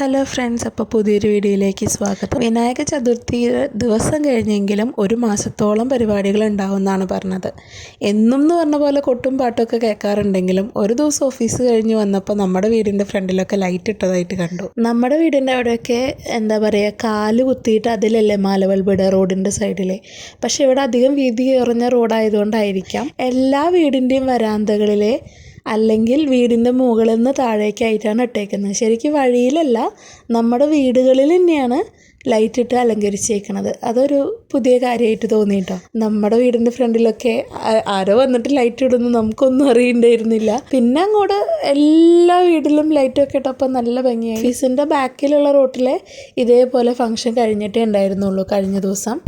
Hello friends അപ്പോൾ പുതിയൊരു വീഡിയോയിലേക്ക് സ്വാഗതം. വിനായക ചതുർത്ഥി ദിവസം കഴിഞ്ഞെങ്കിലും ഒരു മാസത്തോളം പരിപാടികൾ ഉണ്ടാവുമെന്നാണ് പറഞ്ഞത്. എന്നും എന്ന് പറഞ്ഞ പോലെ കൊട്ടും പാട്ടൊക്കെ കേൾക്കാറുണ്ടെങ്കിലും ഒരു ദിവസം ഓഫീസ് കഴിഞ്ഞ് വന്നപ്പോൾ നമ്മുടെ വീടിന്റെ ഫ്രണ്ടിലൊക്കെ ലൈറ്റ് ഇട്ടതായിട്ട് കണ്ടു. നമ്മുടെ വീടിന്റെ അവിടെയൊക്കെ എന്താ പറയുക കാൽ കുത്തിയിട്ട് അതിലല്ലേ മാലവൽബിട റോഡിന്റെ സൈഡിൽ പക്ഷേ ഇവിടെ അധികം വീതി കുറഞ്ഞ റോഡായതുകൊണ്ടായിരിക്കാം. എല്ലാ വീടിന്റെയും വരാന്തകളിലെ അല്ലെങ്കിൽ വീടിന്റെ മുകളിൽ നിന്ന് താഴേക്കായിട്ടാണ് ഇട്ടേക്കുന്നത്. ശരിക്കും വഴിയിലല്ല നമ്മുടെ വീടുകളിൽ തന്നെയാണ് ലൈറ്റ് ഇട്ട് അലങ്കരിച്ചേക്കണത്. അതൊരു പുതിയ കാര്യമായിട്ട് തോന്നി കേട്ടോ. നമ്മുടെ വീടിന്റെ ഫ്രണ്ടിലൊക്കെ ആരോ വന്നിട്ട് ലൈറ്റ് ഇടുന്നു. നമുക്കൊന്നും അറിയണ്ടായിരുന്നില്ല. പിന്നെ അങ്ങോട്ട് എല്ലാ വീട്ടിലും ലൈറ്റൊക്കെ ഇട്ടപ്പോൾ നല്ല ഭംഗിയായി. ഫീസിന്റെ ബാക്കിലുള്ള റോട്ടിലെ ഇതേപോലെ ഫംഗ്ഷൻ കഴിഞ്ഞിട്ടേ ഉണ്ടായിരുന്നുള്ളൂ കഴിഞ്ഞ ദിവസം.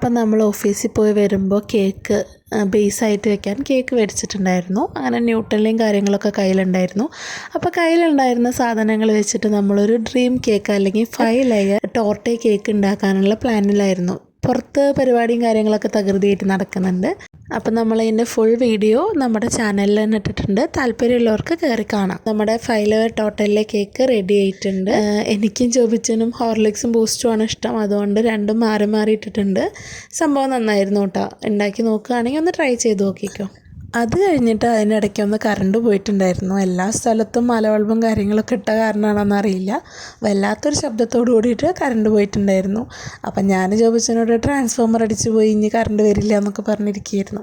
അപ്പം നമ്മൾ ഓഫീസിൽ പോയി വരുമ്പോൾ കേക്ക് ബേസായിട്ട് വെക്കാൻ കേക്ക് മേടിച്ചിട്ടുണ്ടായിരുന്നു. അങ്ങനെ ന്യൂട്ടലിയും കാര്യങ്ങളൊക്കെ കയ്യിലുണ്ടായിരുന്നു. അപ്പോൾ കയ്യിലുണ്ടായിരുന്ന സാധനങ്ങൾ വെച്ചിട്ട് നമ്മളൊരു ഡ്രീം കേക്ക് അല്ലെങ്കിൽ ഫൈവ് ലെയർ ടോർട്ടേ കേക്ക് ഉണ്ടാക്കാനുള്ള പ്ലാനിലായിരുന്നു. പുറത്ത് പരിപാടിയും കാര്യങ്ങളൊക്കെ തകൃതിയായിട്ട് നടക്കുന്നുണ്ട്. അപ്പം നമ്മൾ ഇതിന്റെ ഫുൾ വീഡിയോ നമ്മുടെ ചാനലിൽ തന്നെ ഇട്ടിട്ടുണ്ട്. താല്പര്യമുള്ളവർക്ക് കയറി കാണാം. നമ്മുടെ ഫൈവ് ലെയർ ടോട്ടലിലെ കേക്ക് റെഡി ആയിട്ടുണ്ട്. എനിക്കും ജോബിച്ചനും ഹോർലിക്സും ബൂസ്റ്റും ആണ് ഇഷ്ടം. അതുകൊണ്ട് രണ്ടും മാറി മാറി ഇട്ടിട്ടുണ്ട്. സംഭവം നന്നായിരുന്നു കേട്ടോ. ഉണ്ടാക്കി നോക്കുകയാണെങ്കിൽ ഒന്ന് ട്രൈ ചെയ്ത് നോക്കിക്കോ. അത് കഴിഞ്ഞിട്ട് അതിനിടയ്ക്ക് ഒന്ന് കറണ്ട് പോയിട്ടുണ്ടായിരുന്നു. എല്ലാ സ്ഥലത്തും മലവെള്ളവും കാര്യങ്ങളൊക്കെ ഇട്ട കാരണമാണോന്ന് അറിയില്ല. വല്ലാത്തൊരു ശബ്ദത്തോട് കൂടിയിട്ട് കറണ്ട് പോയിട്ടുണ്ടായിരുന്നു. അപ്പം ഞാൻ ജോബിച്ചനോട് ട്രാൻസ്ഫോമർ അടിച്ച് പോയി ഇനി കറണ്ട് വരില്ല എന്നൊക്കെ പറഞ്ഞിരിക്കുകയായിരുന്നു.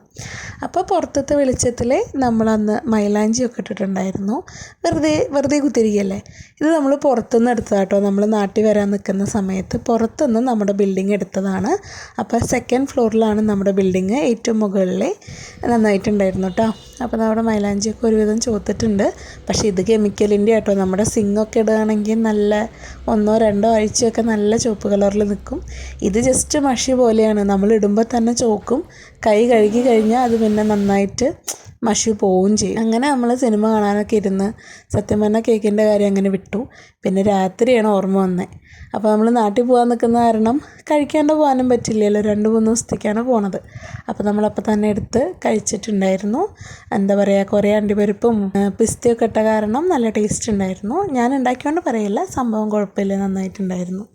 അപ്പോൾ പുറത്തത്തെ വെളിച്ചത്തിൽ നമ്മളന്ന് മൈലാഞ്ചിയൊക്കെ ഇട്ടിട്ടുണ്ടായിരുന്നു. വെറുതെ വെറുതെ കുത്തിരിക്കല്ലേ ഇത് നമ്മൾ പുറത്തുനിന്ന് എടുത്തതാട്ടോ നമ്മൾ നാട്ടിൽ വരാൻ നിൽക്കുന്ന സമയത്ത് പുറത്തുനിന്ന് നമ്മുടെ ബിൽഡിംഗ് എടുത്തതാണ്. അപ്പോൾ സെക്കൻഡ് ഫ്ലോറിലാണ് നമ്മുടെ ബിൽഡിങ് ഏറ്റവും മുകളിൽ നന്നായിട്ടുണ്ടായിരുന്നു. കേട്ടോ അപ്പോൾ നമ്മുടെ മൈലാഞ്ചിയൊക്കെ ഒരുവിധം ചോത്തിട്ടുണ്ട് പക്ഷേ ഇത് കെമിക്കലിന്റെ ആട്ടോ. നമ്മുടെ സിങ്ങൊക്കെ ഇടുകയാണെങ്കിൽ നല്ല ഒന്നോ രണ്ടോ ആഴ്ചയൊക്കെ നല്ല ചുവപ്പ് കളറിൽ നിൽക്കും. ഇത് ജസ്റ്റ് മഷി പോലെയാണ്. നമ്മൾ ഇടുമ്പോൾ തന്നെ ചോക്കും കൈ കഴുകി കഴിഞ്ഞാൽ അത് പിന്നെ നന്നായിട്ട് മഷി പോവുകയും ചെയ്യും. അങ്ങനെ നമ്മൾ സിനിമ കാണാനൊക്കെ ഇരുന്ന് സത്യം പറഞ്ഞാൽ കേക്കിന്റെ കാര്യം അങ്ങനെ വിട്ടു. പിന്നെ രാത്രിയാണ് ഓർമ്മ വന്നത് അപ്പോൾ നമ്മൾ നാട്ടിൽ പോകാൻ നിൽക്കുന്ന കാരണം കഴിക്കാണ്ട് പോകാനും പറ്റില്ലല്ലോ. രണ്ട് മൂന്ന് ദിവസത്തേക്കാണ് പോണത്. അപ്പോൾ നമ്മളപ്പോൾ തന്നെ എടുത്ത് കഴിച്ചിട്ടുണ്ടായിരുന്നു. എന്താ പറയുക കുറേ അണ്ടിപ്പരിപ്പും പിസ്തയൊക്കെ ഇട്ട കാരണം നല്ല ടേസ്റ്റ് ഉണ്ടായിരുന്നു. ഞാൻ ഉണ്ടാക്കിയോണ്ട് പറയില്ല സംഭവം കുഴപ്പമില്ല നന്നായിട്ടുണ്ടായിരുന്നു.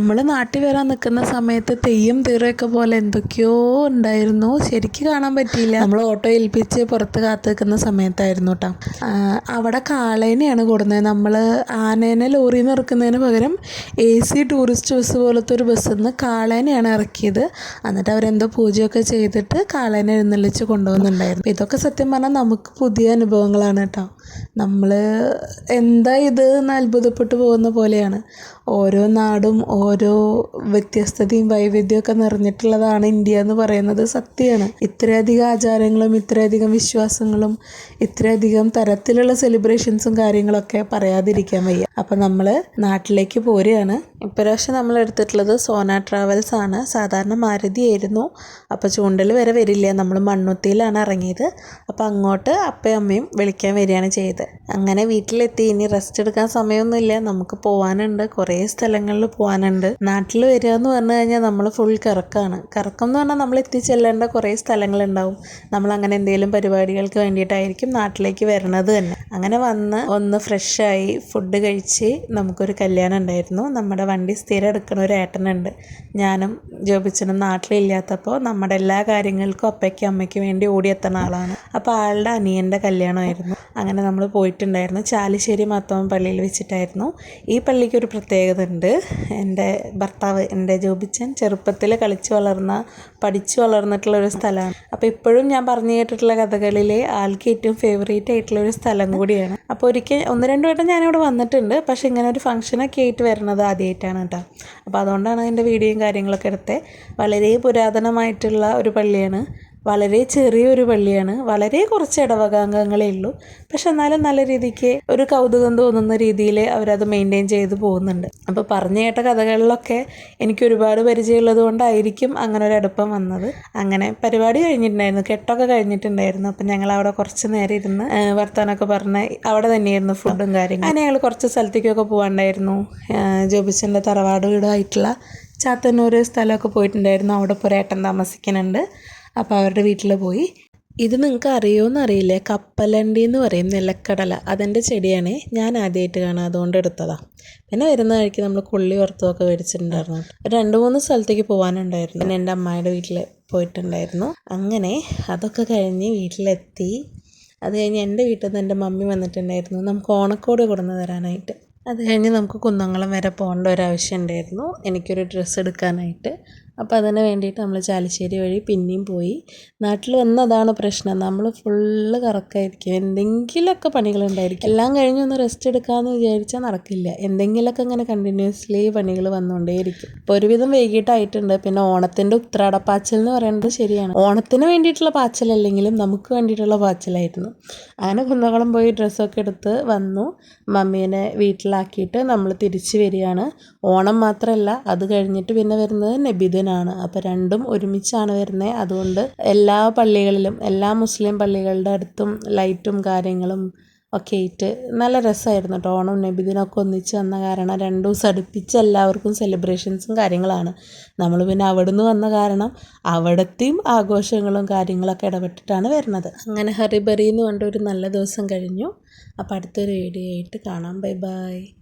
നമ്മൾ നാട്ടിൽ വരാൻ നിൽക്കുന്ന സമയത്ത് തെയ്യം തീറൊക്കെ പോലെ എന്തൊക്കെയോ ഉണ്ടായിരുന്നു. ശരിക്കും കാണാൻ പറ്റിയില്ല. നമ്മൾ ഓട്ടോ ഏൽപ്പിച്ച് പുറത്ത് കാത്തു നിൽക്കുന്ന സമയത്തായിരുന്നു കേട്ടോ അവിടെ കാളേനെയാണ് കൂടുന്നത്. നമ്മൾ ആനേനെ ലോറിയിൽ നിന്ന് ഇറക്കുന്നതിന് പകരം എ സി ടൂറിസ്റ്റ് ബസ് പോലത്തെ ഒരു ബസ്സിൽ നിന്ന് കാളേനെയാണ് ഇറക്കിയത്. എന്നിട്ട് അവരെന്തോ പൂജയൊക്കെ ചെയ്തിട്ട് കാളേനെ എഴുന്നള്ളിച്ച് കൊണ്ടുപോകുന്നുണ്ടായിരുന്നു ഇതൊക്കെ സത്യം പറഞ്ഞാൽ നമുക്ക് പുതിയ അനുഭവങ്ങളാണ് കേട്ടോ നമ്മൾ എന്താ ഇത് എന്ന് അത്ഭുതപ്പെട്ടു പോകുന്ന പോലെയാണ്. ഓരോ നാടും ഓരോ വ്യത്യസ്തതയും വൈവിധ്യമൊക്കെ നിറഞ്ഞിട്ടുള്ളതാണ് ഇന്ത്യ എന്ന് പറയുന്നത് സത്യമാണ്. ഇത്രയധികം ആചാരങ്ങളും ഇത്രയധികം വിശ്വാസങ്ങളും ഇത്രയധികം തരത്തിലുള്ള സെലിബ്രേഷൻസും കാര്യങ്ങളൊക്കെ പറയാതിരിക്കാൻ വയ്യ. അപ്പം നമ്മൾ നാട്ടിലേക്ക് പോരുകയാണ്. ഇപ്രാവശ്യം നമ്മൾ എടുത്തിട്ടുള്ളത് സോന ട്രാവൽസ് ആണ്. സാധാരണ മാരുതി ആയിരുന്നു. അപ്പോൾ ചൂണ്ടൽ വരെ വരില്ല. നമ്മൾ മണ്ണുത്തിയിലാണ് ഇറങ്ങിയത്. അപ്പോൾ അങ്ങോട്ട് അപ്പയും അമ്മയും വിളിക്കാൻ വരികയാണ് ചെയ്തത്. അങ്ങനെ വീട്ടിലെത്തി. ഇനി റെസ്റ്റ് എടുക്കാൻ സമയമൊന്നുമില്ല. നമുക്ക് പോകാനുണ്ട് കുറേ സ്ഥലങ്ങളിൽ പോകാനുണ്ട് നാട്ടിൽ വരിക എന്ന് പറഞ്ഞു കഴിഞ്ഞാൽ നമ്മൾ ഫുൾ കറക്കാണ്. കറക്കം എന്ന് പറഞ്ഞാൽ നമ്മൾ എത്തിച്ചെല്ലേണ്ട കുറേ സ്ഥലങ്ങളുണ്ടാവും. നമ്മൾ അങ്ങനെ എന്തെങ്കിലും പരിപാടികൾക്ക് വേണ്ടിയിട്ടായിരിക്കും നാട്ടിലേക്ക് വരണത് തന്നെ. അങ്ങനെ വന്ന് ഒന്ന് ഫ്രഷായി ഫുഡ് കഴിച്ച് നമുക്കൊരു കല്യാണം ഉണ്ടായിരുന്നു. നമ്മുടെ വണ്ടി സ്ഥിരം എടുക്കുന്ന ഒരു ഏട്ടനുണ്ട്. ഞാനും ജോബിച്ചനും നാട്ടിലില്ലാത്തപ്പോൾ നമ്മുടെ എല്ലാ കാര്യങ്ങൾക്കും അപ്പയ്ക്കും അമ്മയ്ക്കും വേണ്ടി ഓടിയെത്തുന്ന ആളാണ്. അപ്പോൾ ആളുടെ അനിയന്റെ കല്യാണമായിരുന്നു. അങ്ങനെ നമ്മൾ പോയിട്ടുണ്ടായിരുന്നു. ചാലിശ്ശേരി മാത്തമ്മ പള്ളിയിൽ വെച്ചിട്ടായിരുന്നു. ഈ പള്ളിക്ക് ഒരു പ്രത്യേകത ഉണ്ട്. എന്റെ ഭർത്താവ് എന്റെ ജോബിച്ചൻ ചെറുപ്പത്തിൽ കളിച്ചു വളർന്ന പഠിച്ചു വളർന്നിട്ടുള്ള ഒരു സ്ഥലമാണ്. അപ്പോൾ ഇപ്പോഴും ഞാൻ പറഞ്ഞു കേട്ടിട്ടുള്ള കഥകളിലെ ആൾക്ക് ഏറ്റവും ഫേവറേറ്റ് ആയിട്ടുള്ള ഒരു സ്ഥലം കൂടിയാണ്. അപ്പോൾ ഒരിക്കൽ ഒന്ന് രണ്ട് വട്ടം ഞാനിവിടെ വന്നിട്ടുണ്ട്. പക്ഷേ ഇങ്ങനെ ഒരു ഫംഗ്ഷനൊക്കെ ആയിട്ട് വരുന്നത് ആദ്യമായിട്ടാണ് കേട്ടോ അപ്പോൾ അതുകൊണ്ടാണ് അതിന്റെ വീഡിയോയും കാര്യങ്ങളൊക്കെ എടുത്തത് വളരെ പുരാതനമായിട്ടുള്ള ഒരു പള്ളിയാണ്. വളരെ ചെറിയൊരു പള്ളിയാണ്. വളരെ കുറച്ച് ഇടവകാംഗങ്ങളേ ഉള്ളൂ. പക്ഷെ എന്നാലും നല്ല രീതിക്ക് ഒരു കൗതുകം തോന്നുന്ന രീതിയിൽ അവരത് മെയിന്റെയിൻ ചെയ്ത് പോകുന്നുണ്ട്. അപ്പോൾ പറഞ്ഞു കേട്ട കഥകളിലൊക്കെ എനിക്ക് ഒരുപാട് പരിചയമുള്ളത് കൊണ്ടായിരിക്കും അങ്ങനെ ഒരു അടുപ്പം വന്നത്. അങ്ങനെ പരിപാടി കഴിഞ്ഞിട്ടുണ്ടായിരുന്നു. കെട്ടൊക്കെ കഴിഞ്ഞിട്ടുണ്ടായിരുന്നു. അപ്പം ഞങ്ങൾ അവിടെ കുറച്ച് നേരം ഇരുന്ന് വർത്താനമൊക്കെ പറഞ്ഞ് അവിടെ തന്നെയായിരുന്നു ഫുഡും കാര്യങ്ങളും. അങ്ങനെ ഞങ്ങൾ കുറച്ച് സ്ഥലത്തേക്കൊക്കെ പോകാണ്ടായിരുന്നു ജോബിച്ചന്റെ തറവാട് വീടായിട്ടുള്ള ചാത്തന്നൂർ സ്ഥലമൊക്കെ പോയിട്ടുണ്ടായിരുന്നു. അവിടെ ഇപ്പോൾ താമസിക്കുന്നുണ്ട്. അപ്പോൾ അവരുടെ വീട്ടിൽ പോയി. ഇത് നിങ്ങൾക്ക് അറിയുമോ അറിയില്ല? കപ്പലണ്ടി എന്ന് പറയും നിലക്കടല. അതിന്റെ ചെടിയാണ്. ഞാൻ ആദ്യമായിട്ട് കാണാം അതുകൊണ്ട് എടുത്തതാണ് പിന്നെ വരുന്ന വഴിക്ക് നമ്മൾ കൊള്ളി വറുത്തതൊക്കെ മേടിച്ചിട്ടുണ്ടായിരുന്നു. രണ്ട് മൂന്ന് സ്ഥലത്തേക്ക് പോകാനുണ്ടായിരുന്നു പിന്നെ എന്റെ അമ്മായിയുടെ വീട്ടിൽ പോയിട്ടുണ്ടായിരുന്നു. അങ്ങനെ അതൊക്കെ കഴിഞ്ഞ് വീട്ടിലെത്തി. അത് കഴിഞ്ഞ് എന്റെ വീട്ടിൽ നിന്ന് എന്റെ മമ്മി വന്നിട്ടുണ്ടായിരുന്നു. നമുക്ക് ഓണക്കോട് കൊടുന്ന് തരാനായിട്ട് അത് കഴിഞ്ഞ് നമുക്ക് കുന്നംകുളം വരെ പോകേണ്ട ഒരു ആവശ്യം ഉണ്ടായിരുന്നു. എനിക്കൊരു ഡ്രസ്സ് എടുക്കാനായിട്ട്. അപ്പോൾ അതിന് വേണ്ടിയിട്ട് നമ്മൾ ചാലിശ്ശേരി വഴി പിന്നെയും പോയി. നാട്ടിൽ വന്നതാണ് പ്രശ്നം. നമ്മൾ ഫുള്ള് കറക്കായിരിക്കും എന്തെങ്കിലുമൊക്കെ പണികളുണ്ടായിരിക്കും എല്ലാം കഴിഞ്ഞ് ഒന്ന് റെസ്റ്റ് എടുക്കാമെന്ന് വിചാരിച്ചാൽ നടക്കില്ല. എന്തെങ്കിലുമൊക്കെ ഇങ്ങനെ കണ്ടിന്യൂസ്ലി പണികൾ വന്നുകൊണ്ടേയിരിക്കും ഇപ്പോൾ ഒരുവിധം വൈകിട്ടായിട്ടുണ്ട്. പിന്നെ ഓണത്തിന്റെ ഉത്രാടപ്പാച്ചൽ എന്ന് പറയുന്നത് ശരിയാണ്. ഓണത്തിന് വേണ്ടിയിട്ടുള്ള പാച്ചലല്ലെങ്കിലും നമുക്ക് വേണ്ടിയിട്ടുള്ള പാച്ചലായിരുന്നു. അങ്ങനെ കുന്നകുളം പോയി ഡ്രസ്സൊക്കെ എടുത്ത് വന്നു. മമ്മീനെ വീട്ടിലാക്കിയിട്ട് നമ്മൾ തിരിച്ചു വരികയാണ്. ഓണം മാത്രമല്ല അത് കഴിഞ്ഞിട്ട് പിന്നെ വരുന്നത് നബിദിന ആണ് അപ്പോൾ രണ്ടും ഒരുമിച്ചാണ് വരുന്നത് അതുകൊണ്ട് എല്ലാ പള്ളികളിലും എല്ലാ മുസ്ലിം പള്ളികളുടെ അടുത്തും ലൈറ്റും കാര്യങ്ങളും ഒക്കെ ആയിട്ട് നല്ല രസമായിരുന്നു കേട്ടോ ഓണം നബിദിനൊക്കെ ഒന്നിച്ച് വന്ന കാരണം രണ്ട് ദിവസം അടുപ്പിച്ച് എല്ലാവർക്കും സെലിബ്രേഷൻസും കാര്യങ്ങളാണ്. നമ്മൾ പിന്നെ അവിടുന്ന് വന്ന കാരണം അവിടത്തെയും ആഘോഷങ്ങളും കാര്യങ്ങളൊക്കെ ഇടപെട്ടിട്ടാണ് വരുന്നത്. അങ്ങനെ ഹറിബറി എന്ന് ഒരു നല്ല ദിവസം കഴിഞ്ഞു. അപ്പോൾ അടുത്തൊരു വീഡിയോ ആയിട്ട് കാണാം. Bye bye.